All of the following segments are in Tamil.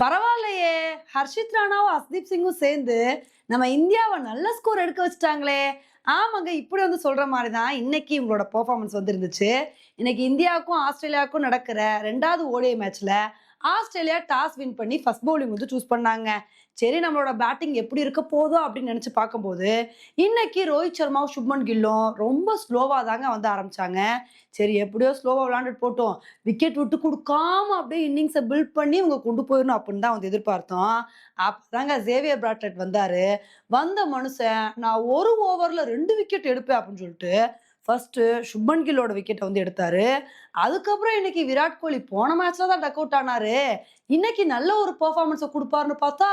பரவாயில்லையே. ஹர்ஷித் ராணாவும் அஸ்தீப் சிங்கும் சேர்ந்து நம்ம இந்தியாவை நல்ல ஸ்கோர் எடுக்க வச்சுட்டாங்களே. ஆமாங்க இப்படி வந்து சொல்ற மாதிரி தான் இன்னைக்கு இவங்களோட பெர்ஃபார்மன்ஸ் வந்து இருந்துச்சு இன்னைக்கு இந்தியாவுக்கும் ஆஸ்திரேலியாவுக்கும் நடக்கிற ரெண்டாவது ஓடிஐ மேட்ச்ல ஆஸ்திரேலியா டாஸ் வின் பண்ணி ஃபர்ஸ்ட் பவுலிங் வந்து சூஸ் பண்ணாங்க. சரி நம்மளோட பேட்டிங் எப்படி இருக்க போதும் அப்படின்னு நினச்சி பார்க்கும்போது இன்னைக்கு ரோஹித் சர்மாவும் சுப்மன் கில்லும் ரொம்ப ஸ்லோவாக தாங்க வந்து ஆரம்பித்தாங்க சரி எப்படியோ ஸ்லோவாக விளையாண்டுட்டு போட்டோம். விக்கெட் விட்டு கொடுக்காம அப்படியே இன்னிங்ஸை பில்ட் பண்ணி இவங்க கொண்டு போயிடணும் அப்படின்னு தான் வந்து எதிர்பார்த்தோம். அப்பதாங்க ஜேவியர் பிராட்லெட் வந்தார். வந்த மனுஷன் நான் ஒரு ஓவரில் ரெண்டு விக்கெட் எடுப்பேன் அப்படின்னு சொல்லிட்டு ஃபர்ஸ்ட் சுப்மன் கில்லோட விக்கெட்டை வந்து எடுத்தாரு. அதுக்கப்புறம் இன்னைக்கு விராட் கோலி போன மேட்ச்ல தான் டக் அவுட் ஆனாரு. இன்னைக்கு நல்ல ஒரு பெர்ஃபார்மன்ஸை கொடுப்பாருன்னு பார்த்தா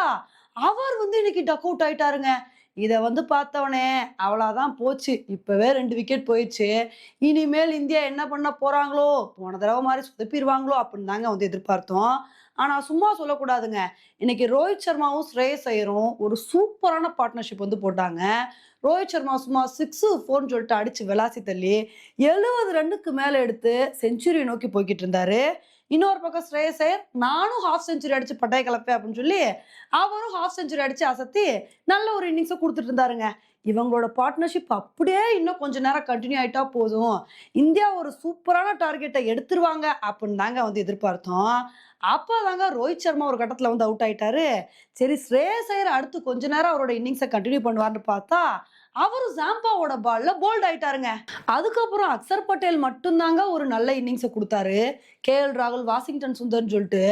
அவர் வந்து இன்னைக்கு டக் அவுட் ஆயிட்டாருங்க. இதை வந்து பார்த்தவனே அவ்வளோதான் போச்சு. இப்போவே ரெண்டு விக்கெட் போயிடுச்சு. இனிமேல் இந்தியா என்ன பண்ண போகிறாங்களோ போன தடவை மாதிரி சொதப்பிடுவாங்களோ அப்படின்னு தாங்க வந்து எதிர்பார்த்தோம். ஆனால் சும்மா சொல்லக்கூடாதுங்க. இன்னைக்கு ரோஹித் சர்மாவும் ஸ்ரேயஸ் ஐயரும் ஒரு சூப்பரான பார்ட்னர்ஷிப் வந்து போட்டாங்க. ரோஹித் சர்மா சும்மா சிக்ஸு ஃபோர்னு சொல்லிட்டு அடித்து விளாசி தள்ளி எழுபது ரன்னுக்கு மேலே எடுத்து செஞ்சுரியை நோக்கி போய்கிட்டு இருந்தாரு. இன்னொரு பக்கம் ஸ்ரேயஸ் ஐயர் நானும் ஹாஃப் செஞ்சுரி அடிச்சு பட்டைய கலப்பேன் அப்படின்னு சொல்லி அவரும் ஹாஃப் செஞ்சுரி அடிச்சு அசத்தி நல்ல ஒரு இன்னிங்ஸை கொடுத்துட்டு இருந்தாருங்க. இவங்களோட பார்ட்னர்ஷிப் அப்படியே இன்னும் கொஞ்ச நேரம் கண்டினியூ ஆகிட்டா போதும். இந்தியா ஒரு சூப்பரான டார்கெட்டை எடுத்துருவாங்க அப்படின்னு தாங்க வந்து எதிர்பார்த்தோம். அப்போ தாங்க ரோஹித் சர்மா ஒரு கட்டத்தில் வந்து அவுட் ஆகிட்டாரு சரி ஸ்ரேயஸ் ஐயர் அடுத்து கொஞ்ச நேரம் அவரோட இன்னிங்ஸை கண்டினியூ பண்ணுவார்னு பார்த்தா அவரும் ஜாம்பாவோட பால்ல போல்ட் ஆயிட்டாருங்க. அதுக்கப்புறம் அக்சர் பட்டேல் மட்டும்தாங்க ஒரு நல்ல இன்னிங்ஸை கொடுத்தாரு. கே எல் ராகுல் வாஷிங்டன் சுந்தர்னு சொல்லிட்டு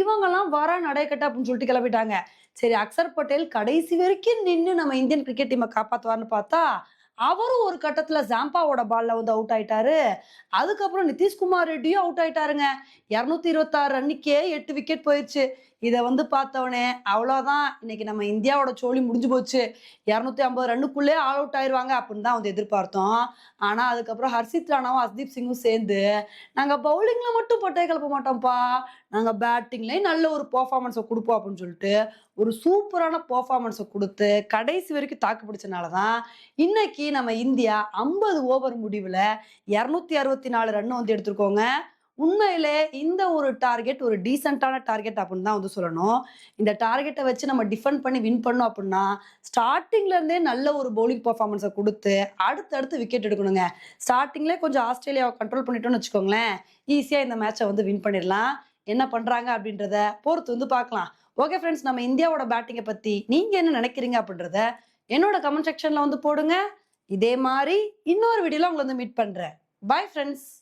இவங்கெல்லாம் வர நடைக்கட்ட அப்படின்னு சொல்லிட்டு கிளம்பிட்டாங்க. சரி அக்சர் பட்டேல் கடைசி வரைக்கும் நின்று நம்ம இந்தியன் கிரிக்கெட் டீமை காப்பாற்றுவார்னு பார்த்தா அவரும் ஒரு கட்டத்துல ஜாம்பாவோட பால்ல வந்து அவுட் ஆயிட்டாரு. அதுக்கப்புறம் நிதிஷ்குமார் ரெட்டியும் அவுட் ஆயிட்டாருங்க. இரநூத்தி இருபத்தாறு ரன்னுக்கே எட்டு விக்கெட் போயிடுச்சு இதை வந்து பார்த்தவனே அவ்வளோதான் இன்னைக்கு நம்ம இந்தியாவோட சோழி முடிஞ்சு போச்சு. இரநூத்தி ஐம்பது ரன்னுக்குள்ளே ஆல் அவுட் ஆயிருவாங்க அப்படின்னு தான் வந்து எதிர்பார்த்தோம். ஆனால் அதுக்கப்புறம் ஹர்ஷித் ராணாவும் ஹர்தீப் சிங்கும் சேர்ந்து நாங்கள் பவுலிங்கில் மட்டும் பட்டையை கிளப்ப மாட்டோம்ப்பா. நாங்கள் பேட்டிங்லேயும் நல்ல ஒரு பர்ஃபார்மன்ஸை கொடுப்போம் அப்படின்னு சொல்லிட்டு ஒரு சூப்பரான பர்ஃபார்மன்ஸை கொடுத்து கடைசி வரைக்கும் தாக்கு பிடிச்சனால தான் இன்னைக்கு நம்ம இந்தியா ஐம்பது ஓவர் முடிவில் இரநூத்தி அறுபத்தி நாலு ரன் வந்து எடுத்திருக்கோங்க. உண்மையிலே இந்த ஒரு டார்கெட் ஒரு டீசெண்டான டார்கெட் அப்படின்னு தான் வந்து சொல்லணும். இந்த டார்கெட்டை வச்சு நம்ம டிஃபெண்ட் பண்ணி வின் பண்ணோம் அப்படின்னா ஸ்டார்டிங்லேருந்தே நல்ல ஒரு பவுலிங் பர்ஃபார்மன்ஸை கொடுத்து அடுத்தடுத்து விக்கெட் எடுக்கணுங்க. ஸ்டார்டிங்லேயே கொஞ்சம் ஆஸ்திரேலியாவை கண்ட்ரோல் பண்ணிட்டோம்னு வச்சுக்கோங்களேன் ஈஸியாக இந்த மேட்சை வந்து வின் பண்ணிடலாம். என்ன பண்ணுறாங்க அப்படின்றத பொறுத்து வந்து பார்க்கலாம். ஓகே ஃப்ரெண்ட்ஸ் நம்ம இந்தியாவோட பேட்டிங்கை பற்றி நீங்கள் என்ன நினைக்கிறீங்க அப்படின்றத என்னோட கமெண்ட் செக்ஷனில் வந்து போடுங்க. இதே மாதிரி இன்னொரு வீடியோவில் உங்களை வந்து மீட் பண்ணுறேன் பாய் ஃப்ரெண்ட்ஸ்